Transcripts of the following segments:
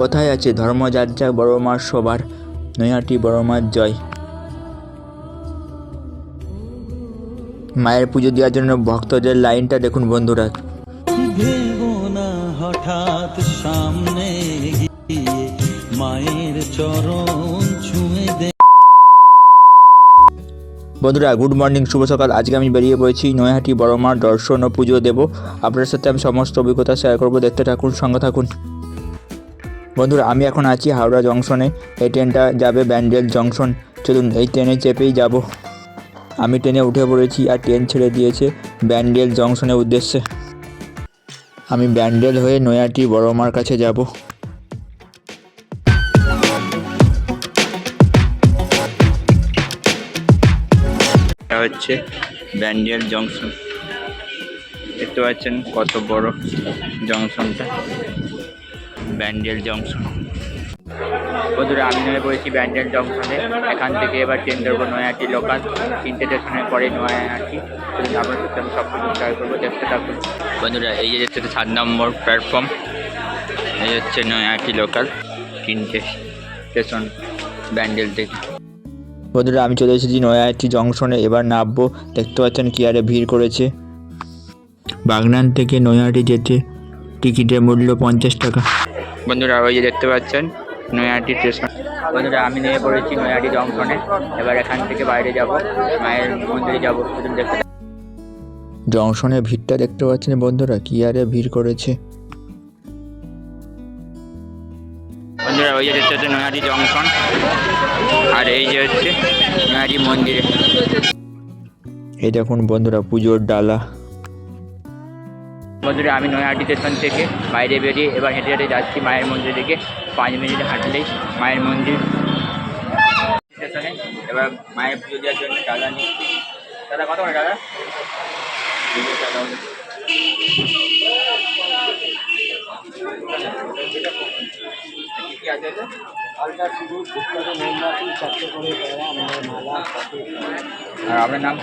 কোথায় আছে ধর্ম যার যা বড় মার সবার নৈহাটি বড় মার জয়। মায়ের পুজো দেওয়ার জন্য ভক্তদের লাইনটা দেখুন বন্ধুরা। হঠাৎ সামনে গিয়ে মায়ের চরণ ছুঁয়ে দে বন্ধুরা গুড মর্নিং শুভ সকাল। আজকে আমি বেরিয়ে পড়েছি নৈহাটি বড় মার দর্শন ও পুজো দেবো। আপনার সাথে আমি সমস্ত অভিজ্ঞতা শেয়ার করব। দেখতে থাকুন সঙ্গে থাকুন। বন্ধুরা, আমি এখন আছি হাওড়া জংশনে। এই ট্রেনটা যাবে ব্যান্ডেল জংশন। চলুন, এই ট্রেনে চেপেই যাব। আমি ট্রেনে উঠে পড়েছি আর ট্রেন ছেড়ে দিয়েছে ব্যান্ডেল জংশনের উদ্দেশ্যে। আমি ব্যান্ডেল হয়ে নয়াটি বড় মার কাছে যাব। হচ্ছে ব্যান্ডেল জংশন। দেখতে পাচ্ছেন কত বড় জংশনটা। ব্যান্ডেল জংশন। বন্ধুরা আমি নেমে পড়েছি ব্যান্ডেল জংশনে, এখান থেকে এবার ট্রেন ধরবো নয়াটি লোকাল তিনটে স্টেশনের পরে নয়াটি আপনার সাথে আমি সব কিছু শেয়ার করব, দেখতে থাকুন বন্ধুরা, এই যে হচ্ছে সাত নম্বর প্ল্যাটফর্ম এই হচ্ছে নয়াটি লোকাল তিনটে স্টেশন ব্যান্ডেল থেকে। বন্ধুরা, আমি চলে এসেছি নয়াটি জংশনে, এবার নামবো। দেখতে পাচ্ছেন কি আরে ভিড় করেছে। বাগনান থেকে নয়াটি যেতে টিকিটের মূল্য পঞ্চাশ টাকা। বন্ধুরা ওই যে দেখতে পাচ্ছেন নয়াটি স্টেশন বন্ধুরা আমি নেমে পড়েছি নয়াটি জংশনে এবার এখান থেকে বাইরে যাব মায়ের মন্দিরে যাব দেখতে জংশনে ভিড়টা দেখতে পাচ্ছেন বন্ধুরা কি আরে ভিড় করেছে। বন্ধুরা ওই যে দেখতে হচ্ছে নয়াটি জংশন আর এই যে হচ্ছে নয়াটি মন্দিরে। এই দেখুন বন্ধুরা পুজোর ডালা। বন্ধুরা আমি নয়াটি স্টেশন থেকে বাইরে বেরিয়ে এবার হেঁটে হেঁটে যাচ্ছি মায়ের মন্দির দিকে। পাঁচ মিনিট হাঁটলেই মায়ের মন্দির স্টেশনে। এবার মায়ের পুজো দেওয়ার জন্য ডালা নিচ্ছি দাদা, কত করে দাদা? আর আপনার নাম?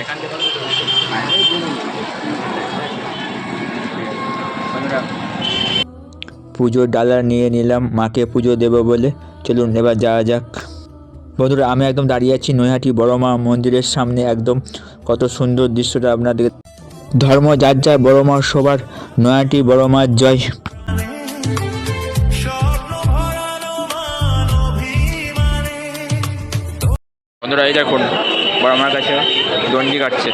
এখান থেকে বন্ধুরা। পুজোর ডালা নিয়ে নিলাম মাকে পুজো দেবো বলে। চলুন এবার যাওয়া যাক। বন্ধুরা আমি একদম দাঁড়িয়ে আছি নৈহাটি বড় মা মন্দিরের সামনে একদম। কত সুন্দর দৃশ্যটা আপনাদের ধর্ম যার যার বড় মা সবার নয়াটি বড় মার জয় বন্ধুরা এই দেখুন বড় মার কাছে দণ্ডি কাটছে।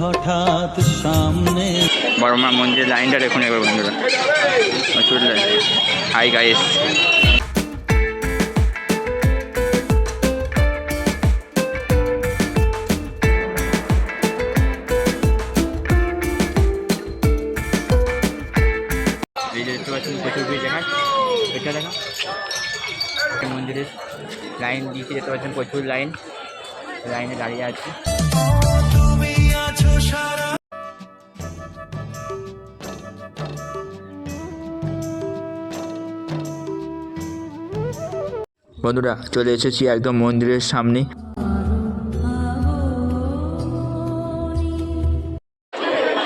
হঠাৎ সামনে বড় মা মন্দিরের লাইনটা দেখুন এবার বন্ধুরা। হাই গাইস লাইন দিয়েছে দেখতে পাচ্ছেন প্রচুর লাইন। লাইনে দাঁড়িয়ে আছি। বন্ধুরা চলে এসেছি একদম মন্দিরের সামনে।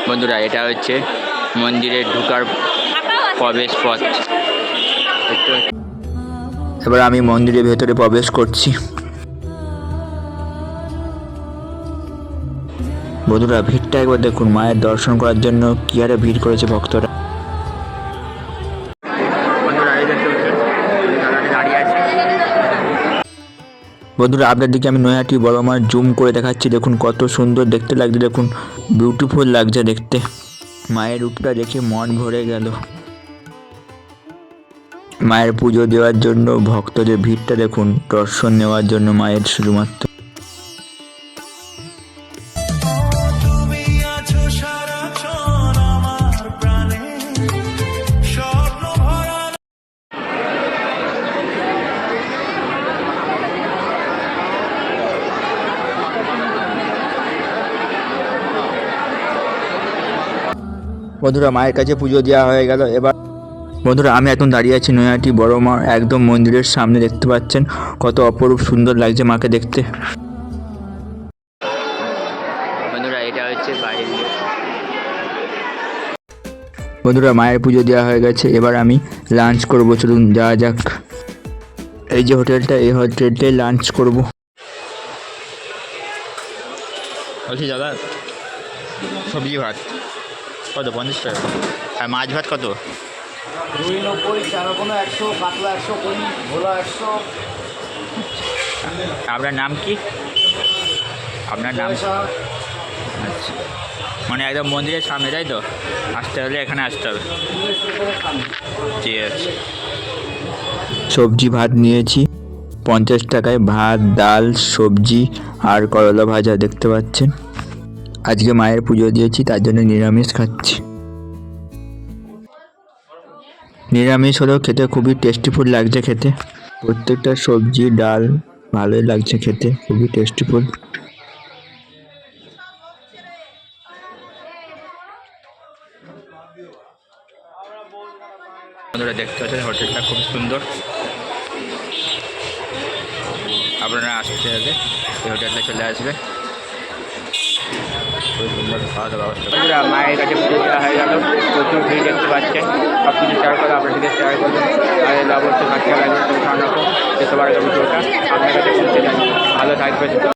বন্ধুরা এটা হচ্ছে মন্দিরের ঢুকার প্রবেশ পথ। এবার আমি মন্দিরের ভেতরে প্রবেশ করছি। বন্ধুরা ভিড়টা একবার দেখুন। মায়ের দর্শন করার জন্য কি আরে ভিড় করেছে ভক্তরা। বন্ধুরা আপনার দিকে আমি নয়াটি বড় মার জুম করে দেখাচ্ছি। দেখুন কত সুন্দর দেখতে লাগছে। দেখুন বিউটিফুল লাগছে দেখতে। মায়ের রূপটা দেখে মন ভরে গেল। মায়ের পুজো দেওয়ার জন্য ভক্তদের ভিড়টা দেখুন দর্শন নেওয়ার জন্য মায়ের শুধুমাত্র। বন্ধুরা মায়ের কাছে পুজো দেওয়া হয়ে গেল। এবার বন্ধুরা, আমি এখন দাঁড়িয়ে আছি নৈহাটি বড় মা একদম মন্দিরের সামনে, দেখতে পাচ্ছেন কত অপরূপ সুন্দর লাগছে মাকে দেখতে। বন্ধুরা, এটা হচ্ছে বন্ধুরা, মায়ের পুজো দেওয়া হয়ে গেছে, এবার আমি লাঞ্চ করব, চলুন যাওয়া যাক। এই যে হোটেলটা, এই হোটেলটাই লাঞ্চ করব। বলছি, দাদা, সবজি ভাত। কত, পঞ্চাশ টাকা? আর মাছ ভাত কত? রুই নব্বই চারাপোনা একশো কাতলা একশো কুড়ি ভোলা একশো। আপনার নাম কি? আপনার নাম? আচ্ছা। মানে একদম মন্দিরের সামনে তাই তো? আসতে হলে এখানে আসতে হবে। ঠিক আছে। সবজি ভাত নিয়েছি। পঞ্চাশ টাকায় ভাত ডাল সবজি আর করলা ভাজা দেখতে পাচ্ছেন? আজকে মায়ের পুজো দিয়েছি তার জন্য নিরামিষ খাচ্ছি। নিরামিষ হলেও খেতে খুবই টেস্টিফুল লাগছে খেতে। প্রত্যেকটা সবজি, ডাল ভালোই লাগছে খেতে, খুবই টেস্টিফুল বন্ধুরা দেখতে পাচ্ছেন, হোটেলটা খুব সুন্দর। আপনারা আসতে হবে, এই হোটেলটা চলে আসবে খুব সুন্দর খাওয়া দাওয়া ব্যবস্থা বন্ধুরা মায়ের কাছে পুজো দেওয়া হয়ে গেল। প্রচুর ভিড় দেখতে পাচ্ছেন। সব কিছু শেয়ার করে আপনাদেরকে শেয়ার করবেন আর অবশ্যই কাছে লাগবে খাওয়ানো সবার ভিডিওটা আপনার কাছে ভালো থাকবেন।